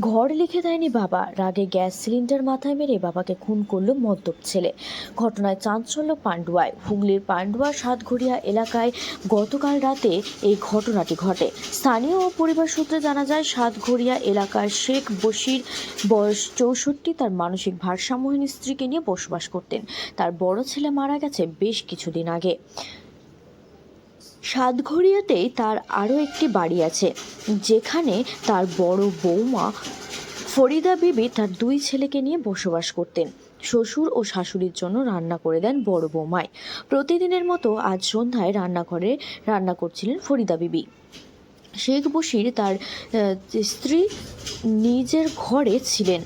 ঘর লিখে দেয়নি বাবা। রাগে গ্যাস সিলিন্ডার মাথায় মেরে বাবাকে খুন করল মদ্যপ ছেলে। ঘটনায় চাঞ্চল্য পান্ডুয়ায়। হুগলির পান্ডুয়া সাতঘড়িয়া এলাকায় গতকাল রাতে এই ঘটনাটি ঘটে। স্থানীয় ও পরিবার সূত্রে জানা যায়, সাতঘড়িয়া এলাকার শেখ বশির বয়স চৌষট্টি, তার মানসিক ভারসাম্যহীন স্ত্রীকে নিয়ে বসবাস করতেন। তার বড় ছেলে মারা গেছে বেশ কিছুদিন আগে। সাতঘড়িয়াতেই তার আরও একটি বাড়ি আছে, যেখানে তার বড় বৌমা ফরিদা বিবি তার দুই ছেলেকে নিয়ে বসবাস করতেন। শ্বশুর ও শাশুড়ির জন্য রান্না করে দেন বড় বৌমায়। প্রতিদিনের মতো আজ সন্ধ্যায় রান্নাঘরে রান্না করছিলেন ফরিদা বিবি। শেখ বশির তার স্ত্রী নিজের ঘরে ছিলেন।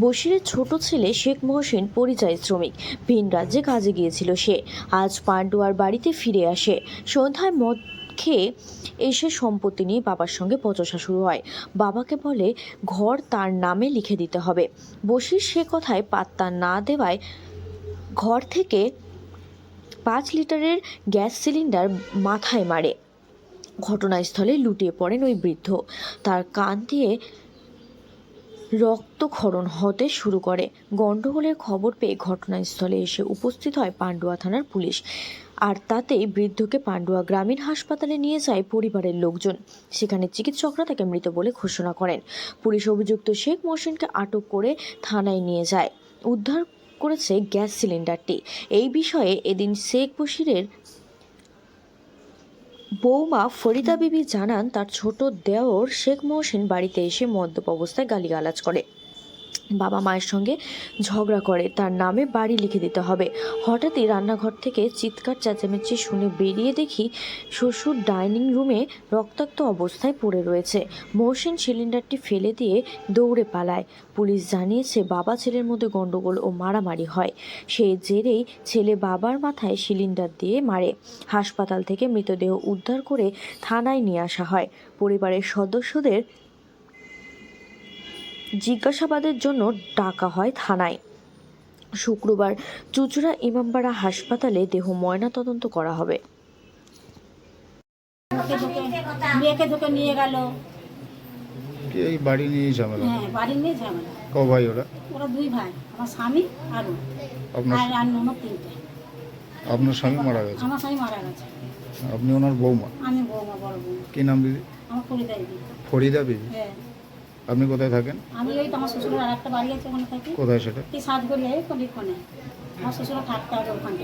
বশিরের ছোট ছেলে শেখ মহসিন পরিযায়ী শ্রমিক। ভিন রাজ্যে কাজে গিয়েছিল সে। আজ পান্ডুয়ার বাড়িতে ফিরে আসে। সন্ধ্যায় মদ খেয়ে এসে সম্পত্তি নিয়ে বাবার সঙ্গে বচসা শুরু হয়। বাবাকে বলে, ঘর তার নামে লিখে দিতে হবে। বশির সে কথায় পাত্তা না দেওয়ায় ঘর থেকে পাঁচ লিটারের গ্যাস সিলিন্ডার মাথায় মারে। ঘটনাস্থলে লুটিয়ে পড়েন ওই বৃদ্ধ। তার কান দিয়ে রক্তক্ষরণ হতে শুরু করে। গণ্ডগোলের খবর পেয়ে ঘটনাস্থলে এসে উপস্থিত হয় পান্ডুয়া থানার পুলিশ। আর তাতেই বৃদ্ধকে পান্ডুয়া গ্রামীণ হাসপাতালে নিয়ে যায় পরিবারের লোকজন। সেখানে চিকিৎসকরা তাকে মৃত বলে ঘোষণা করেন। পুলিশ অভিযুক্ত শেখ মহসিনকে আটক করে থানায় নিয়ে যায়। উদ্ধার করেছে গ্যাস সিলিন্ডারটি। এই বিষয়ে এদিন শেখ বশিরের বৌমা ফরিদা বিবি জানান, তার ছোট দেওর শেখ মহসিন বাড়িতে এসে মদ্যপ অবস্থায় গালিগালাজ করে। বাবা মায়ের সঙ্গে ঝগড়া করে। তার নামে বাড়ি লিখে দিতে হবে। হঠাৎই রান্নাঘর থেকে চিৎকার চেঁচামেচি শুনে বেরিয়ে দেখি শ্বশুর ডাইনিং রুমে রক্তাক্ত অবস্থায় পড়ে রয়েছে। মহসিন সিলিন্ডারটি ফেলে দিয়ে দৌড়ে পালায়। পুলিশ জানিয়েছে, বাবা ছেলের মধ্যে গণ্ডগোল ও মারামারি হয়। সেই জেরেই ছেলে বাবার মাথায় সিলিন্ডার দিয়ে মারে। হাসপাতাল থেকে মৃতদেহ উদ্ধার করে থানায় নিয়ে আসা হয়। পরিবারের সদস্যদের জিজ্ঞাসাবাদের জন্য ডাকা হয় থানায়। শুক্রবার চুচুড়া ইমামবাড়া হাসপাতালে দেহ ময়নাতদন্ত করা হবে। মেয়েকে ধুকে নিয়ে গেল। এই বাড়ি নিয়ে ঝামেলা? হ্যাঁ বাড়ির নিয়ে ঝামেলা। ক ভাই ওরা? ওরা দুই ভাই আমার স্বামী আর ও। আপনার আর আর ননদ তিনটে। আপনার স্বামী মারা গেছে? আমার স্বামী মারা গেছে। আপনি ওনার বৌমা? আমি বৌমা বড় বৌমা। কি নাম দিদি? আমার ফরিদা বিবি হ্যাঁ। আপনি কোথায় থাকেন? আমি ওই তোমার আমার শ্বশুরের আর একটা বাড়ি আছে ওখানে থাকি। কোথায় সেটা? কি সাত গড়ি এই কোনে আমার শ্বশুর থাকতে হবে ওখানে